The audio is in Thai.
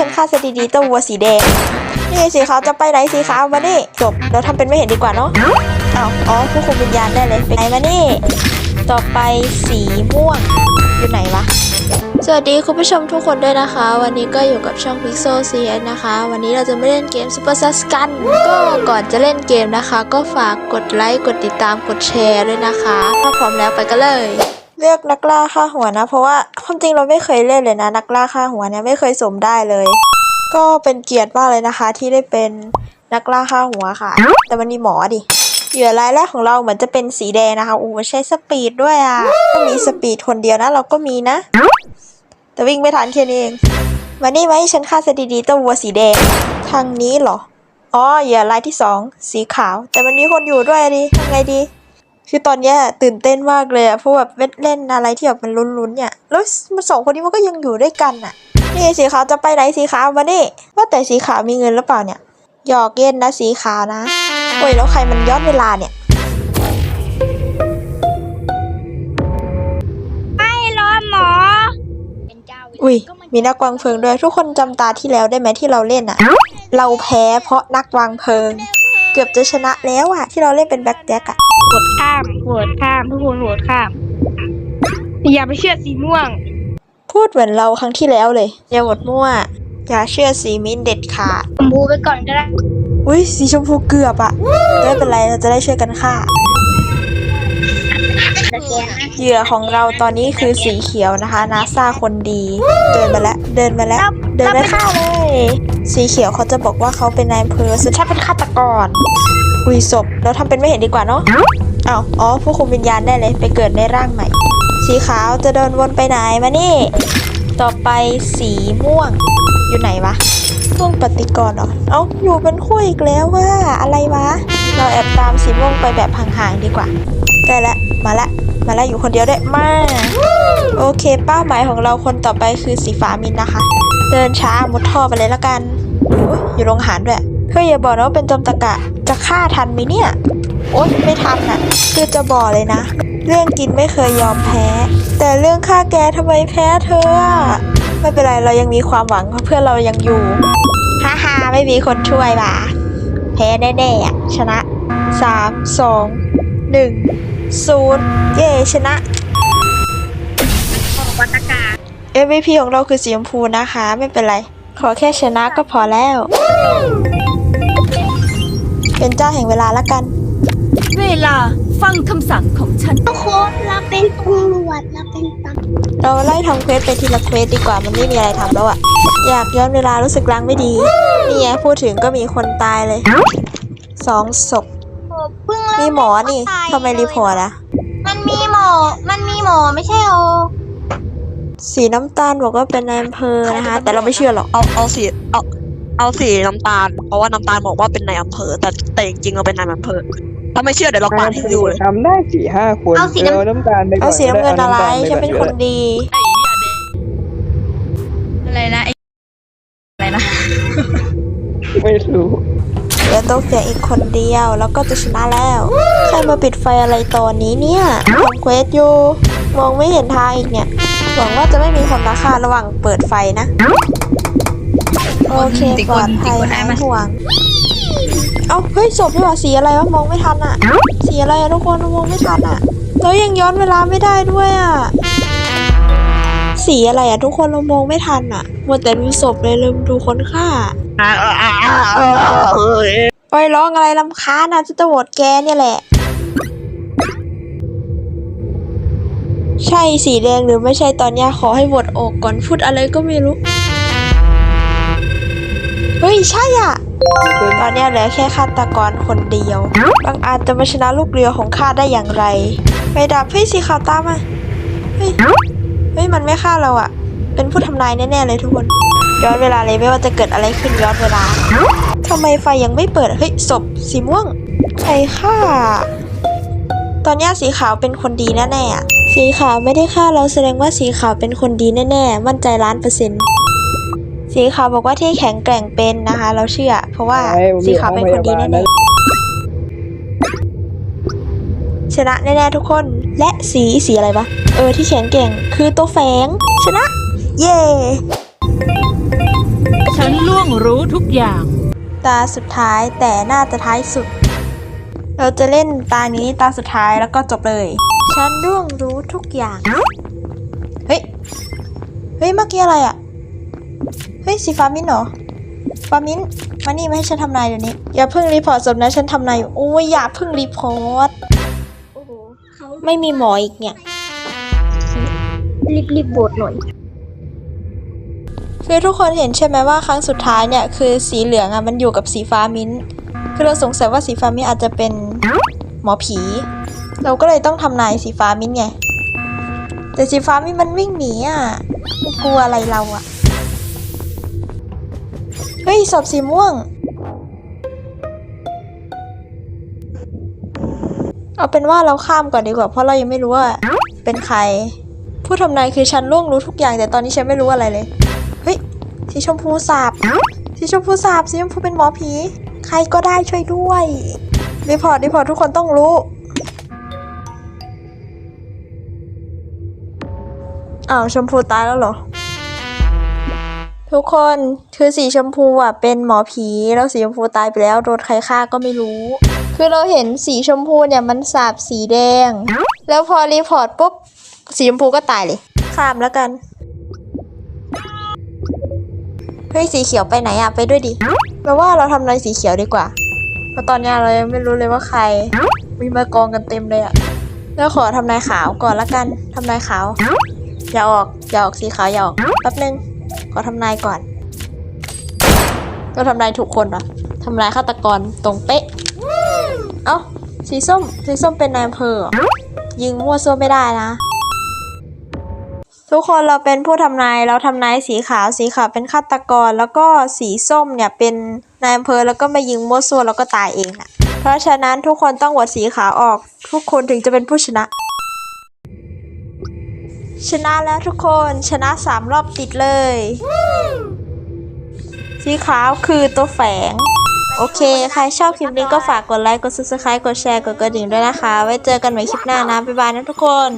ฉันฆ่าซะดีๆเจ้าวัวสีแดง นี่สีขาวจะไปไหนสีขาวมานี่จบ เราทำเป็นไม่เห็นดีกว่าเนาะอ้าวอ๋อผู้คุมวิญญาณได้เลยไปไหนมานี่ต่อไปสีม่วงอยู่ไหนวะสวัสดีคุณผู้ชมทุกคนด้วยนะคะ วันนี้ก็อยู่กับช่อง Pixel CS นะคะ วันนี้เราจะม่เล่นเกม Super s a s กันก็ก่อนจะเล่นเกมนะคะ ก็ฝากกดไลค์กดติดตามกดแชร์ด้วยนะคะ ถ้าพร้อมแล้วไปกันเลย เลือกนักล่าฆ่าหัวนะ เพราะว่าความจริงเราไม่เคยเล่นเลยนะ นักล่าฆ่าหัวเนี่ยไม่เคยสมได้เลย ก็เป็นเกียรติมากเลยนะคะ ที่ได้เป็นนักล่าฆ่าหัวค่ะ แต่มันมีหมอดิเหยื่อรายแรกของเราเหมือนจะเป็นสีแดงนะคะอู้ใช้สปีดด้วยอะก็มีสปีดคนเดียวนะ เราก็มีนะ แต่วิ่งไม่ทันแค่นี้เองมานี่ไหมฉันฆ่าซะดีๆเจ้าวัวสีแดงทางนี้เหรออ๋อเหยื่อรายที่สองสีขาว แต่มันมีคนอยู่ด้วยดิทำไงดี คือตอนเนี้ยตื่นเต้นมากเลยอะเพราะแบบเล่นอะไรที่แบบมันลุ้นๆเนี่ยแล้วมันสองคนนี้มันก็ยังอยู่ด้วยกันอะนี่สีขาวจะไปไหนสีขาวมานี่ว่าแต่สีขาวมีเงินหรือเปล่าเนี่ยหยอกเย็นนะสีขาวนะโอ้ยแล้วใครมันย้อนเวลาเนี่ยไม่รอหมอเป็นเจ้าอุ้ยมีนักวางเพลิงด้วยทุกคนจำตาที่แล้วได้ไหมที่เราเล่นอะเราแพ้เพราะนักวางเพลิง เกือบจะชนะแล้วอะที่เราเล่นเป็นแบ็คแจ็คอะโหวตข้ามโหวตข้ามทุกคนโหวตข้าม อย่าไปเชื่อสีม่วง พูดเหมือนเราครั้งที่แล้วเลย อย่าหมดมั่ว อย่าเชื่อสีมิ้นท์เด็ดขาด ชมพูไปก่อนก็ได้ อุ้ยสีชมพูเกือบอะแต่ไม่เป็นไรเราจะได้ช่วยกันฆ่าแต่แกนะเหยื่อของเราตอนนี้คือสีเขียวนะคะนาซาคนดี เดินมาแล้วเดินมาแล้ว เดินไม่ฆ่าเลย สีเขียวเขาจะบอกว่าเขาเป็นนายอำเภอสุดท้ายเป็นฆาตกรอุยศพเราทำเป็นไม่เห็นดีกว่าเนาะอ้าวอ๋อผู้คุมวิญญาณได้เลยไปเกิดในร่างใหม่ สีขาวจะเดินวนไปไหนมานี่ ต่อไปสีม่วง อยู่ไหนวะม่วงปฏิกรณ์เหรอเอ้าอยู่เป็นคู่อีกแล้วว่าอะไรวะ เราแอบตามสีม่วงไปแบบห่างๆดีกว่าได้ล้วมาละมาล้วอยู่คนเดียวได้มาโอเค เป้าหมายของเราคนต่อไปคือสีฟ้ามินนะคะ เดินช้ามุดท่อไปเลยละกัน อุ๊ยอยู่โรงอาหารด้วยเฮ้ยอย่าบอกนะว่าเป็นจอมตะกะ จะฆ่าทันไหมเนี่ย โอ๊ยไม่ทันอะ คือจะบอกเลยนะ เรื่องกินไม่เคยยอมแพ้ แต่เรื่องฆ่าแกทำไมแพ้เธออะไม่เป็นไรเรายังมีความหวังเพราะเพื่อนเรายังอยู่ฮ่าฮ่าไม่มีคนช่วยว่ะแพ้แน่ๆอะชนะสามสองหนึ่งศูนย์เย่ชนะของวัตกา MVP ของเราคือสีชมพูนะคะ ไม่เป็นไร ขอแค่ชนะก็พอแล้ว เป็นเจ้าแห่งเวลาละกัน เวลาฟังคำสั่งของฉัน ทุกคนเราเป็นตำรวจเราเป็นตำเราไล่ทำเควสไปทีละเควสดีกว่ามันไม่มีอะไรทำแล้วอะอยากย้อนเวลารู้สึกล้างไม่ดี นี่ไงพูดถึงก็มีคนตายเลยสองศพรวจเพิ่งมีหมอนี่ทำไมรีพอร์ตอะมันมีหมอ มันมีหมอไม่ใช่โอ สีน้ำตาลบอกว่าเป็นนายอำเภอนะคะ แต่เราไม่เชื่อหรอกเอาเอาสีเอาเอาสีน้ำตาลเพราะว่าน้ำตาลบอกว่าเป็นนายอำเภอ แต่แต่จริงๆเราเป็นนายอำเภอถ้าไม่เชื่อเดี๋ยวเราปาดให้ดูเลยทำได้สี่ห้าคนเอาน้ำตาลไปก่อนเอาสีน้ำเงินอะไรฉันเป็นคนดี อะไรนะไอ้อะไรนะ ไม่รู้เหลือตัวเฟียอีกคนเดียวแล้วก็จะชนะแล้ว ใครมาปิดไฟอะไรตอนนี้เนี่ยทำเควสอยู่ มองไม่เห็นทางอีกเนี่ย หวังว่าจะไม่มีคนราคาระหว่างเปิดไฟนะ โอเคปลอดภัยหายห่วง เอาเฮ้ยศพนี่หว่าสีอะไรวะมองไม่ทันอะสีอะไรอะทุกคนมองไม่ทันอะแล้วยังย้อนเวลาไม่ได้ด้วยอะสีอะไรอะทุกคนเรามองไม่ทันอะมัวแต่ดูศพเลยลืมดูคนฆ่าโอ้ยร้องอะไรลำคาญนะจะจะโหวตแกเนี่ยแหละ ใช่สีแดงหรือไม่ใช่ตอนนี้ขอให้หวตอกก่อนพูดอะไรก็ไม่รู้ เฮ้ย ใช่อะ ตอนนี้เหลือแค่ฆาตกรคนเดียว บางอาจจะมาชนะลูกเรือของข้าได้อย่างไร ไปดับเฮ้ยสีขาวตามมาเฮ้ยเฮ้ยมันไม่ฆ่าเราอะ เป็นผู้ทำนายแน่ๆเลยทุกคน ย้อนเวลาเลยไม่ว่าจะเกิดอะไรขึ้นย้อนเวลาทำไมไฟยังไม่เปิด เฮ้ยศพสีม่วง ใครฆ่า ตอนนี้สีขาวเป็นคนดีแน่ๆอะ สีขาวไม่ได้ฆ่าเราแสดงว่าสีขาวเป็นคนดีแน่ๆ มั่นใจล้านเปอร์เซ็นต์สีขาวบอกว่าที่แข็งแกร่งเป็นนะคะ เราเชื่อ เพราะว่าสีขาวเป็นคนดีแน่ๆชนะแน่ๆทุกคนและสีสีอะไรวะเออที่แข็งแกร่งคือตัวแฝงชนะ เย้ชนล่วงรู้ทุกอย่าง ตาสุดท้ายแต่น่าจะท้ายสุด เราจะเล่นตานี้ตาสุดท้ายแล้วก็จบเลย ฉันร่วงรู้ทุกอย่าง เฮ้ย เฮ้ย เมื่อกี้อะไรอะเฮ้ย สีฟ้ามิ้นท์เหรอฟ้ามิ้นท์มานี่มาให้ฉันทำนายเดี๋ยวนี้ อย่าเพิ่งรีพอร์ตศพนะ ฉันทำนายอยู่โอ้ยอย่าเพิ่งรีพอร์ตไม่มีหมออีกเนี่ย รีบรีบโบดหน่อย คือทุกคนเห็นใช่ไหมว่าครั้งสุดท้ายเนี่ยคือสีเหลืองอะมันอยู่กับสีฟ้ามิ้นท์คือเราสงสัยว่าสีฟ้ามิ้นท์อาจจะเป็นหมอผี เราก็เลยต้องทำนายสีฟ้ามิ้นไง แต่สีฟ้ามิ้นมันวิ่งหนีอะมันกลัวอะไรเราอะ เฮ้ยศพสีม่วง เอาเป็นว่าเราข้ามก่อนดีกว่า เพราะเรายังไม่รู้ว่า เป็นใคร ผู้ทำนายคือฉันล่วงรู้ทุกอย่าง แต่ตอนนี้ฉันไม่รู้อะไรเลย เฮ้ยสีชมพูสาบสีชมพูสาบสีชมพูเป็นหมอผี ใครก็ได้ช่วยด้วยรีพอร์ตรีพอร์ตทุกคนต้องรู้ อ้าวชมพูตายแล้วเหรอ ทุกคนคือสีชมพูอะเป็นหมอผีแล้วสีชมพูตายไปแล้วโดนใครฆ่าก็ไม่รู้ คือเราเห็นสีชมพูเนี่ยมันสาบสีแดง แล้วพอรีพอร์ตปุ๊บสีชมพูก็ตายเลยข้ามแล้วกันเฮ้ยสีเขียวไปไหนอะไปด้วยดิเราว่าเราทำอะไรสีเขียวดีกว่า เพราะตอนเนี้ยเรายังไม่รู้เลยว่าใคร มีมากองกันเต็มเลยอะแล้วขอทำนายขาวก่อนละกันทำนายขาว อย่าออก อย่าออกสีขาวอย่าออกแป๊บนึงขอทำนายก่อน ก็ทำนายถูกคนปะทำนายฆาตกรตรงเป๊ะ เอ้า สีส้ม สีส้มเป็นนายอำเภอยิงมั่วซั่วไม่ได้นะ ทุกคนเราเป็นผู้ทำนาย เราทำนายสีขาว สีขาวเป็นฆาตกร แล้วก็สีส้มเนี่ยเป็นนายอำเภอแล้วก็มายิงมั่วซั่วแล้วก็ตายเองอะเพราะฉะนั้นทุกคนต้องหวตสีขาวออก ทุกคนถึงจะเป็นผู้ชนะ ชนะแล้วทุกคนชนะสามรอบติดเลย สีขาวคือตัวแฝง โอเค ใครชอบคลิปนี้ก็ฝากกดไลค์ กด subscribe กดแชร์ กดกระดิ่งด้วยนะคะ ไว้เจอกันใหม่คลิปหน้านะ บ๊ายบายนะทุกคน